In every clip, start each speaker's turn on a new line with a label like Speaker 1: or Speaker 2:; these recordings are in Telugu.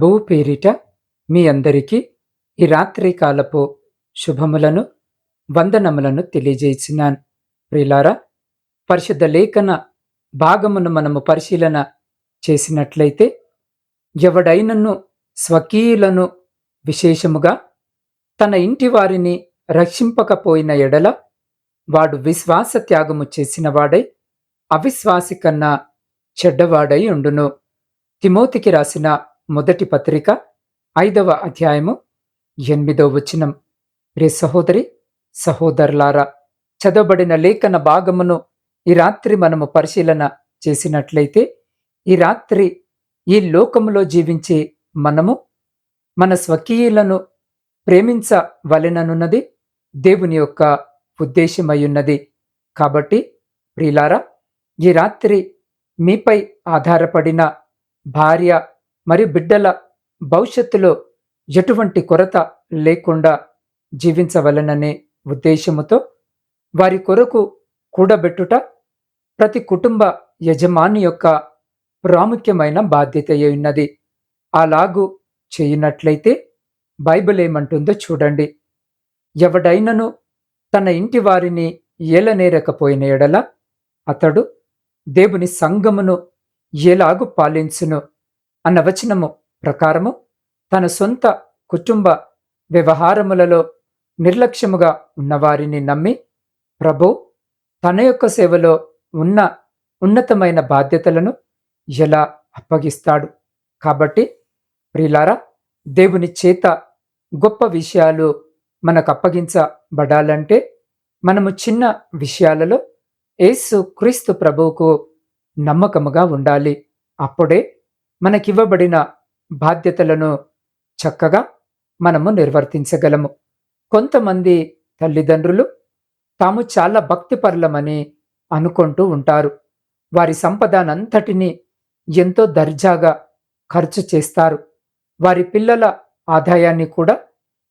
Speaker 1: ప్రభువు పేరిట మీ అందరికీ ఈ రాత్రి కాలపు శుభములను వందనములను తెలియజేసినాను. ప్రిలారా పరిశుద్ధ లేఖన భాగమును మనము పరిశీలన చేసినట్లయితే ఎవడైనను స్వకీయులను విశేషముగా తన ఇంటి వారిని రక్షింపకపోయిన ఎడల వాడు విశ్వాస త్యాగము చేసినవాడై అవిశ్వాసి కన్నా చెడ్డవాడై ఉండును. తిమోతికి రాసిన మొదటి పత్రిక ఐదవ అధ్యాయము ఎనిమిదవ వచనం. రే సహోదరి సహోదరులారా చదవబడిన లేఖన భాగమును ఈ రాత్రి మనము పరిశీలన చేసినట్లయితే ఈ రాత్రి ఈ లోకములో జీవించే మనము మన స్వకీయులను ప్రేమించవలెననున్నది దేవుని యొక్క ఉద్దేశమయ్యున్నది. కాబట్టి ప్రియులారా ఈ రాత్రి మీపై ఆధారపడిన భార్య మరియు బిడ్డల భవిష్యత్తులో ఎటువంటి కొరత లేకుండా జీవించవలననే ఉద్దేశముతో వారి కొరకు కూడబెట్టుట ప్రతి కుటుంబ యజమాని యొక్క ప్రాముఖ్యమైన బాధ్యత ఉన్నది. అలాగూ చేయునట్లయితే బైబిల్ ఏమంటుందో చూడండి. ఎవడైనను తన ఇంటి వారిని ఏలనేరకపోయిన ఎడల అతడు దేవుని సంగమును ఎలాగు పాలించును. అన్న వచనము ప్రకారము తన సొంత కుటుంబ వ్యవహారములలో నిర్లక్ష్యముగా ఉన్నవారిని నమ్మి ప్రభు తన యొక్క సేవలో ఉన్న ఉన్నతమైన బాధ్యతలను ఎలా అప్పగిస్తాడు? కాబట్టి ప్రిలారా దేవుని చేత గొప్ప విషయాలు మనకు అప్పగించబడాలంటే మనము చిన్న విషయాలలో యేసు క్రీస్తు ప్రభువుకు నమ్మకముగా ఉండాలి. అప్పుడే మనకివ్వబడిన బాధ్యతలను చక్కగా మనము నిర్వర్తించగలము. కొంతమంది తల్లిదండ్రులు తాము చాలా భక్తిపరులమని అనుకుంటూ ఉంటారు. వారి సంపదనంతటినీ ఎంతో దర్జాగా ఖర్చు చేస్తారు. వారి పిల్లల ఆదాయాన్ని కూడా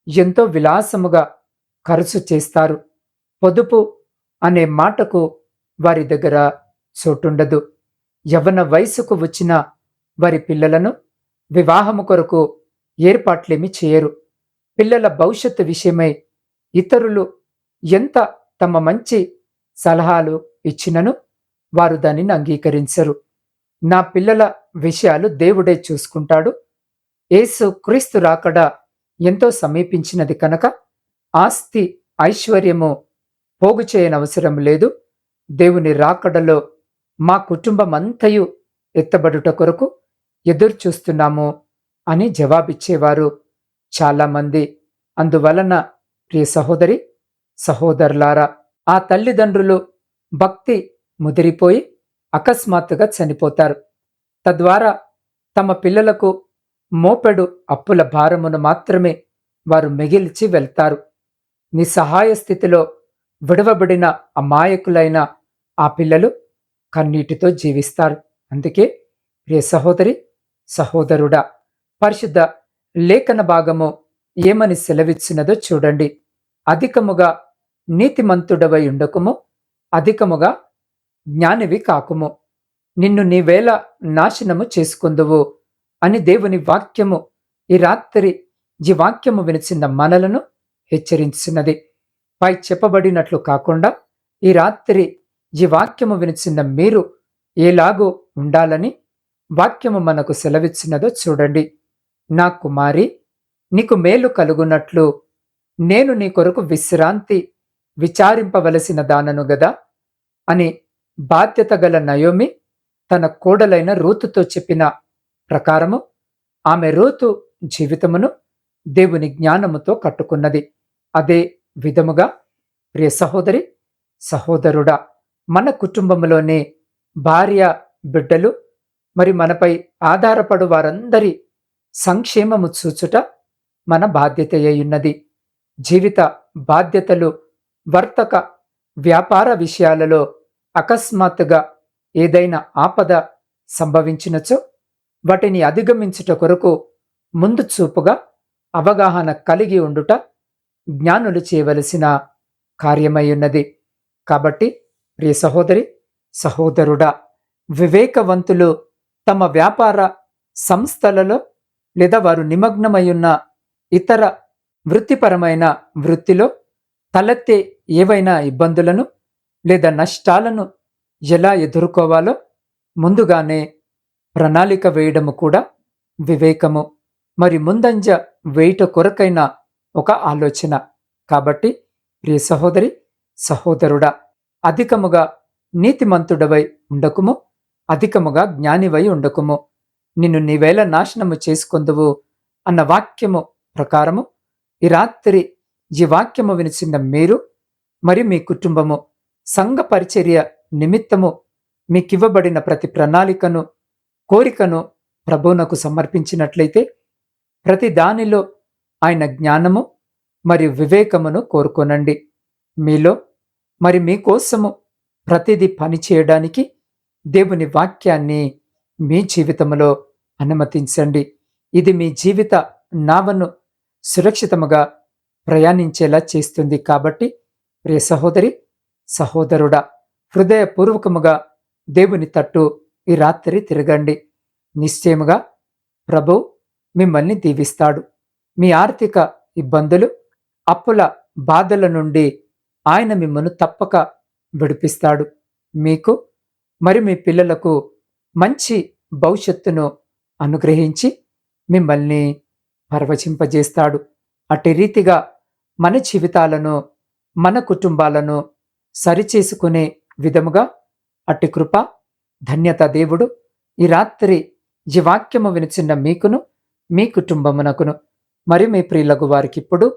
Speaker 1: ఎంతో విలాసముగా ఖర్చు చేస్తారు. పొదుపు అనే మాటకు వారి దగ్గర చోటుండదు. యవన వయసుకు వచ్చిన వారి పిల్లలను వివాహము కొరకు ఏర్పాట్లేమి చేయరు. పిల్లల భవిష్యత్తు విషయమై ఇతరులు ఎంత తమ మంచి సలహాలు ఇచ్చినను వారు దానిని అంగీకరించరు. నా పిల్లల విషయాలు దేవుడే చూసుకుంటాడు. ఏసు క్రీస్తు రాకడ ఎంతో సమీపించినది కనుక ఆస్తి ఐశ్వర్యము పోగు చేయనవసరం లేదు. దేవుని రాకడలో మా కుటుంబం అంతయు ఎత్తబడుట కొరకు ఎదురు చూస్తున్నాము అని జవాబిచ్చేవారు చాలామంది. అందువలన ప్రియ సహోదరి సహోదరులారా ఆ తల్లిదండ్రులు భక్తి ముదిరిపోయి అకస్మాత్తుగా చనిపోతారు. తద్వారా తమ పిల్లలకు మోపెడు అప్పుల భారమును మాత్రమే వారు మిగిల్చి వెళ్తారు. నిస్సహాయ స్థితిలో విడవబడిన అమాయకులైన ఆ పిల్లలు కన్నీటితో జీవిస్తారు. అందుకే ప్రియ సహోదరి సహోదరుడా పరిశుద్ధ లేఖన భాగము ఏమని సెలవిచ్చినదో చూడండి. అధికముగా నీతిమంతుడవై ఉండకుము అధికముగా జ్ఞానివి కాకుము. నిన్ను నీవేళ నాశనము చేసుకుందువు అని దేవుని వాక్యము ఈ రాత్రి ఈ వాక్యము వినిచిన మనలను హెచ్చరించినది. పై చెప్పబడినట్లు కాకుండా ఈ రాత్రి ఈ వాక్యము వినిచిన మీరు ఏలాగో ఉండాలని వాక్యము మనకు సెలవిచ్చినదో చూడండి. నా కుమారి నీకు మేలు కలుగునట్లు నేను నీ కొరకు విశ్రాంతి విచారింపవలసిన దానను గదా? అని బాధ్యత గల నయోమి తన కోడలైన రూతుతో చెప్పిన ప్రకారము ఆమె రూతు జీవితమును దేవుని జ్ఞానముతో కట్టుకున్నది. అదే విధముగా ప్రియ సహోదరి సహోదరుడా మన కుటుంబంలోనే భార్య బిడ్డలు మరి మనపై ఆధారపడు వారందరి సంక్షేమము చూచుట మన బాధ్యత అయ్యున్నది జీవిత బాధ్యతలు వర్తక వ్యాపార విషయాలలో అకస్మాత్తుగా ఏదైనా ఆపద సంభవించినచో వాటిని అధిగమించుట కొరకు ముందు చూపుగా అవగాహన కలిగి ఉండుట జ్ఞానులు చేయవలసిన కార్యమయ్యున్నది కాబట్టి ప్రియ సహోదరి సహోదరుడా వివేకవంతులు తమ వ్యాపార సంస్థలలో లేదా వారు నిమగ్నమై ఉన్న ఇతర వృత్తిపరమైన వృత్తిలో తలెత్తే ఏవైనా ఇబ్బందులను లేదా నష్టాలను ఎలా ఎదుర్కోవాలో ముందుగానే ప్రణాళిక వేయడము కూడా వివేకము. మరి ముందంజ వేయుట కొరకైన ఒక ఆలోచన. కాబట్టి ప్రియ సహోదరి సహోదరుడా అధికముగా నీతిమంతుడవై ఉండకుము. అధికముగా జ్ఞానివై ఉండకుము. నిన్ను నీవేళ నాశనము చేసుకొందువు అన్న వాక్యము ప్రకారము ఈ రాత్రి ఈ వాక్యము వినిచిన మీరు మరియు మీ కుటుంబము సంఘ పరిచర్య నిమిత్తము మీకివ్వబడిన ప్రతి ప్రణాళికను కోరికను ప్రభువునకు సమర్పించినట్లయితే ప్రతి దానిలో ఆయన జ్ఞానము మరియు వివేకమును కోరుకోనండి. మీలో మరి మీకోసము ప్రతిదీ పని చేయడానికి దేవుని వాక్యాన్ని మీ జీవితంలో అనుమతించండి. ఇది మీ జీవిత నావను సురక్షితముగా ప్రయాణించేలా చేస్తుంది కాబట్టి ప్రియ సహోదరి సహోదరుడా హృదయపూర్వకముగా దేవుని తట్టు ఈ రాత్రి తిరగండి. నిశ్చయముగా ప్రభు మిమ్మల్ని దీవిస్తాడు. మీ ఆర్థిక ఇబ్బందులు అప్పుల బాధల నుండి ఆయన మిమ్మల్ని తప్పక విడిపిస్తాడు. మీకు మరి మీ పిల్లలకు మంచి భవిష్యత్తును అనుగ్రహించి మిమ్మల్ని పర్వచింపజేస్తాడు అట్టి రీతిగా మన జీవితాలను మన కుటుంబాలను సరిచేసుకునే విధముగా అట్టి కృప ధన్యత దేవుడు ఈ రాత్రి ఈ వాక్యము వినిచిన్న మీకును మీ కుటుంబమునకును మరి మీ ప్రియులకు వారికి ఇప్పుడు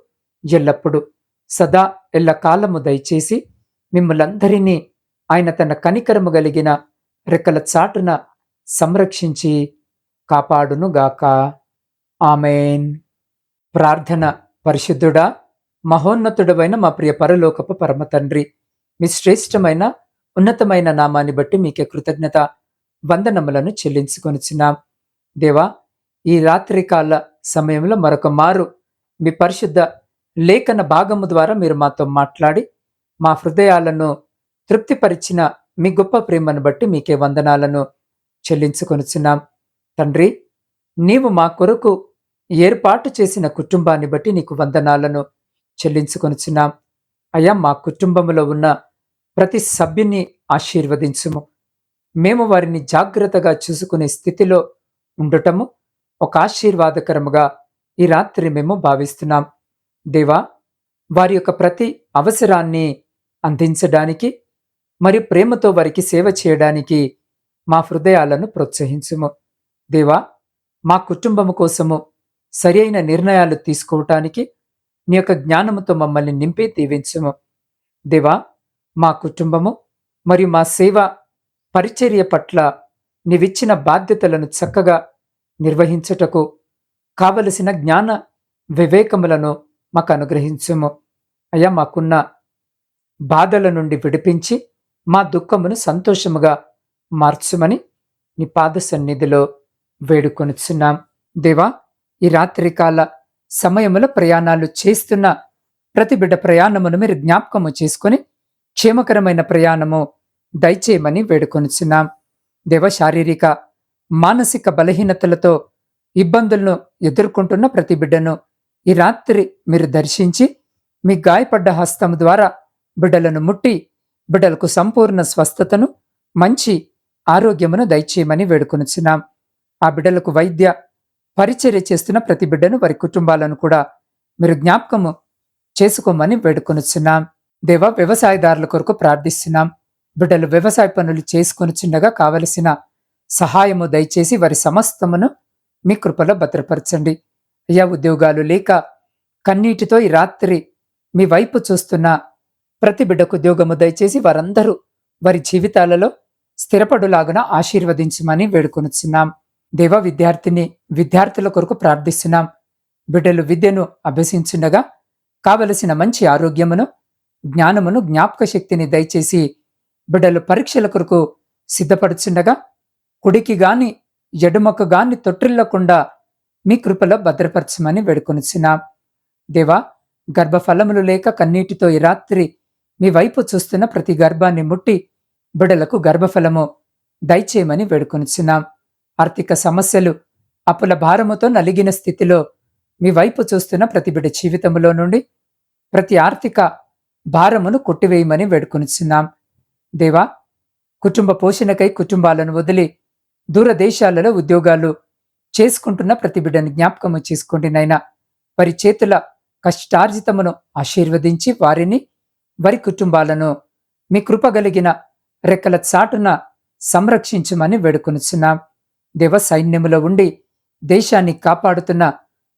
Speaker 1: ఎల్లప్పుడు సదా ఎల్ల కాలము దయచేసి మిమ్మలందరినీ ఆయన తన కనికరము కలిగిన రెక్కల చాటున సంరక్షించి కాపాడునుగాక. ఆమెన్. ప్రార్థన పరిశుద్ధుడా మహోన్నతుడమైన మా ప్రియ పరలోకపు పరమ తండ్రి మీ శ్రేష్టమైన ఉన్నతమైన నామాన్ని బట్టి మీకే కృతజ్ఞత వందనములను చెల్లించుకొనిచున్నాం. దేవా ఈ రాత్రికాల సమయంలో మరొక మారు మీ పరిశుద్ధ లేఖన భాగము ద్వారా మీరు మాతో మాట్లాడి మా హృదయాలను తృప్తిపరిచిన మీ గొప్ప ప్రేమను బట్టి మీకే వందనాలను చెల్లించుకొనుచున్నాం. తండ్రి నీవు మా కొరకు ఏర్పాటు చేసిన కుటుంబాన్ని బట్టి నీకు వందనాలను చెల్లించుకొనుచున్నాం. అయ్యా మా కుటుంబంలో ఉన్న ప్రతి సభ్యుని ఆశీర్వదించుము. మేము వారిని జాగ్రత్తగా చూసుకునే స్థితిలో ఉండటము ఒక ఆశీర్వాదకరముగా ఈ రాత్రి మేము భావిస్తున్నాం. దేవా వారి యొక్క ప్రతి అవసరాన్ని అందించడానికి మరియు ప్రేమతో వారికి సేవ చేయడానికి మా హృదయాలను ప్రోత్సహించుము. దేవా మా కుటుంబము కోసము సరి అయిన నిర్ణయాలు తీసుకోవటానికి నీ యొక్క జ్ఞానముతో మమ్మల్ని నింపి దీవించుము. దేవా మా కుటుంబము మరియు మా సేవ పరిచర్య పట్ల నీవిచ్చిన బాధ్యతలను చక్కగా నిర్వహించుటకు కావలసిన జ్ఞాన వివేకములను మాకు అనుగ్రహించుము. అయ్యా మాకున్న బాధల నుండి విడిపించి మా దుఃఖమును సంతోషముగా మార్చుమని నీ పాద సన్నిధిలో వేడుకొనుచున్నాం. దేవా ఈ రాత్రికాల సమయములో ప్రయాణాలు చేస్తున్న ప్రతి బిడ్డ ప్రయాణమును మీరు జ్ఞాపకము చేసుకొని క్షేమకరమైన ప్రయాణము దయచేయమని వేడుకొనిచున్నాం. దేవ శారీరక మానసిక బలహీనతలతో ఇబ్బందులను ఎదుర్కొంటున్న ప్రతి బిడ్డను ఈ రాత్రి మీరు దర్శించి మీ గాయపడ్డ హస్తం ద్వారా బిడ్డలను ముట్టి బిడ్డలకు సంపూర్ణ స్వస్థతను మంచి ఆరోగ్యమును దయచేయమని వేడుకొనిచున్నాం. ఆ బిడ్డలకు వైద్య పరిచర్య చేస్తున్న ప్రతి బిడ్డను వారి కుటుంబాలను కూడా మీరు జ్ఞాపకము చేసుకోమని వేడుకొనిచున్నాం. దేవ వ్యవసాయదారుల కొరకు ప్రార్థిస్తున్నాం. బిడ్డలు వ్యవసాయ పనులు చేసుకొనిచుండగా చిన్నగా కావలసిన సహాయము దయచేసి వారి సమస్తమును మీ కృపలో భద్రపరచండి. అయ్యా ఉద్యోగాలు లేక కన్నీటితో ఈ రాత్రి మీ వైపు చూస్తున్న ప్రతి బిడ్డకు ఉద్యోగము దయచేసి వారందరూ వారి జీవితాలలో స్థిరపడులాగున ఆశీర్వదించమని వేడుకొనుచున్నాం. దేవ విద్యార్థిని విద్యార్థుల కొరకు ప్రార్థిస్తున్నాం. బిడ్డలు విద్యను అభ్యసించుండగా కావలసిన మంచి ఆరోగ్యమును జ్ఞానమును జ్ఞాపక శక్తిని దయచేసి బిడ్డలు పరీక్షల కొరకు సిద్ధపడుచుండగా కుడికి గాని ఎడుమకు గాని తొట్టిల్లకుండా మీ కృపలో భద్రపరచమని వేడుకొనిచున్నాం. దేవా గర్భఫలములు లేక కన్నీటితో ఈ రాత్రి మీ వైపు చూస్తున్న ప్రతి గర్భాన్ని ముట్టి బిడలకు గర్భఫలము దయచేయమని వేడుకొనిచున్నాం. ఆర్థిక సమస్యలు అప్పుల భారముతో నలిగిన స్థితిలో మీ వైపు చూస్తున్న ప్రతి బిడ జీవితంలో నుండి ప్రతి ఆర్థిక భారమును కొట్టివేయమని వేడుకొనిచున్నాం. దేవా కుటుంబ పోషణకై కుటుంబాలను వదిలి దూరదేశాలలో ఉద్యోగాలు చేసుకుంటున్న ప్రతి బిడ్డని జ్ఞాపకము చేసుకోండి నైనా వారి చేతుల కష్టార్జితమును ఆశీర్వదించి వారిని వారి కుటుంబాలను మీ కృపగలిగిన రెక్కల చాటున సంరక్షించమని వేడుకొనుచున్నాం. దేవ సైన్యములో ఉండి దేశాన్ని కాపాడుతున్న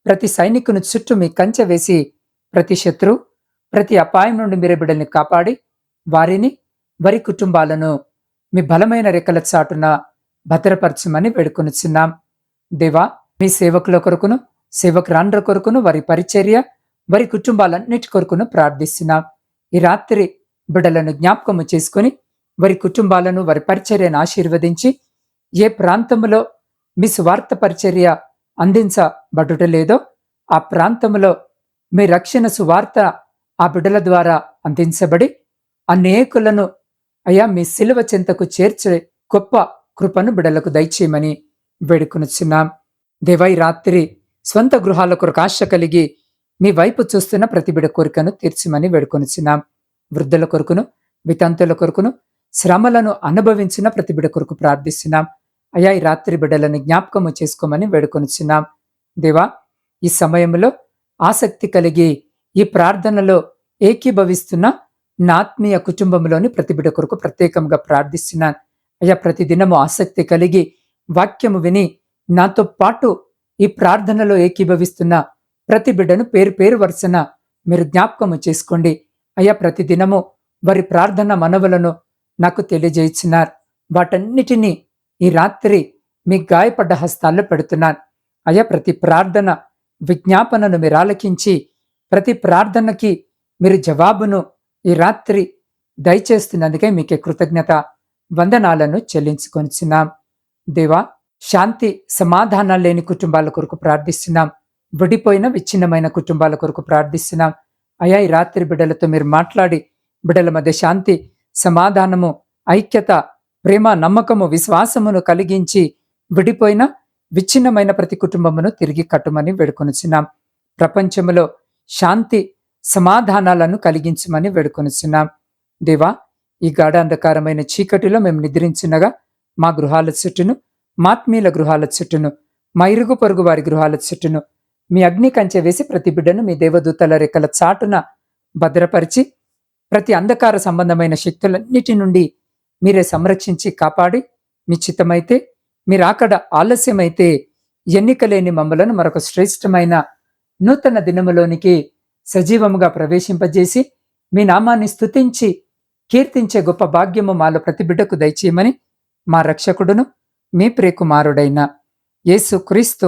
Speaker 1: ప్రతి సైనికుని చుట్టూ మీ కంచె వేసి ప్రతి శత్రు ప్రతి అపాయం నుండి మీరు బిడ్డల్ని కాపాడి వారిని వారి కుటుంబాలను మీ బలమైన రెక్కల చాటున భద్రపరచమని వేడుకొనిచున్నాం. దేవా మీ సేవకుల కొరకును సేవకురాండ్ర కొరకును వారి పరిచర్య వారి కుటుంబాలన్నిటి కొరకును ప్రార్థిస్తున్నాం. ఈ రాత్రి బిడ్డలను జ్ఞాపకము చేసుకుని వారి కుటుంబాలను వారి పరిచర్యను ఆశీర్వదించి ఏ ప్రాంతంలో మీ స్వార్థ పరిచర్య అందించబడుట లేదో ఆ ప్రాంతంలో మీ రక్షణ సువార్త ఆ బిడ్డల ద్వారా అందించబడి అనేకులను అయా మీ శిలువ చెంతకు చేర్చే గొప్ప కృపను బిడలకు దయచేయమని వేడుకొనుచున్నాం. దేవై రాత్రి స్వంత గృహాల కొరకు ఆశ కలిగి మీ వైపు చూస్తున్న ప్రతిబిడ కోరికను తీర్చమని వేడుకొనిచున్నాం. వృద్ధుల కొరకును వితంతుల కొరకును శ్రమలను అనుభవించిన ప్రతిబిడ కొరకు ప్రార్థిస్తున్నాం. అయా ఈ రాత్రి బిడ్డలను జ్ఞాపకము చేసుకోమని వేడుకొనిచున్నాం. దేవా ఈ సమయంలో ఆసక్తి కలిగి ఈ ప్రార్థనలో ఏకీభవిస్తున్న నా ఆత్మీయ కుటుంబంలోని ప్రతిబిడ కొరకు ప్రత్యేకంగా ప్రార్థిస్తున్నాను. అయ్యా ప్రతిదినము ఆసక్తి కలిగి వాక్యము విని నాతో పాటు ఈ ప్రార్థనలో ఏకీభవిస్తున్న ప్రతి బిడ్డను పేరు పేరు వరుసన మీరు జ్ఞాపకము చేసుకోండి. అయ్యా ప్రతిదినము వారి ప్రార్థన మనవులను నాకు తెలియజేయించినారు వాటన్నిటినీ ఈ రాత్రి మీ గాయపడ్డ హస్తాల్లో పెడుతున్నాను. అయ్యా ప్రతి ప్రార్థన విజ్ఞాపనను మీరు ఆలకించి ప్రతి ప్రార్థనకి మీరు జవాబును ఈ రాత్రి దయచేస్తున్నందుకే మీకే కృతజ్ఞత వందనాలను చెల్లించుకొనిచున్నాం. దేవా శాంతి సమాధానాలు లేని కుటుంబాల కొరకు ప్రార్థిస్తున్నాం. విడిపోయిన విచ్ఛిన్నమైన కుటుంబాల కొరకు ప్రార్థిస్తున్నాం. అయా ఈ రాత్రి బిడ్డలతో మీరు మాట్లాడి బిడ్డల మధ్య శాంతి సమాధానము ఐక్యత ప్రేమ నమ్మకము విశ్వాసమును కలిగించి విడిపోయిన విచ్ఛిన్నమైన ప్రతి కుటుంబమును తిరిగి కట్టుమని వేడుకొనిచున్నాం. ప్రపంచములో శాంతి సమాధానాలను కలిగించమని వేడుకొనిచున్నాం. దేవా ఈ గాఢ అంధకారమైన చీకటిలో మేము నిద్రించినగా మా గృహాల చుట్టూను మాత్మీయుల గృహాల చుట్టూను మా ఇరుగు పొరుగు వారి గృహాల చుట్టూను మీ అగ్ని కంచె వేసి ప్రతి బిడ్డను మీ దేవదూతల రెక్కల చాటున భద్రపరిచి ప్రతి అంధకార సంబంధమైన శక్తులన్నిటి నుండి మీరే సంరక్షించి కాపాడి మీ చిత్తమైతే మీరాకడ ఆలస్యమైతే ఎన్నికలేని మమ్మలను మరొక శ్రేష్టమైన నూతన దినములోనికి సజీవముగా ప్రవేశింపజేసి మీ నామాన్ని స్తుతించి కీర్తించే గొప్ప భాగ్యము మాలో ప్రతి బిడ్డకు దయచేయమని మా రక్షకుడును మీ ప్రియకుమారుడైన యేసు క్రీస్తు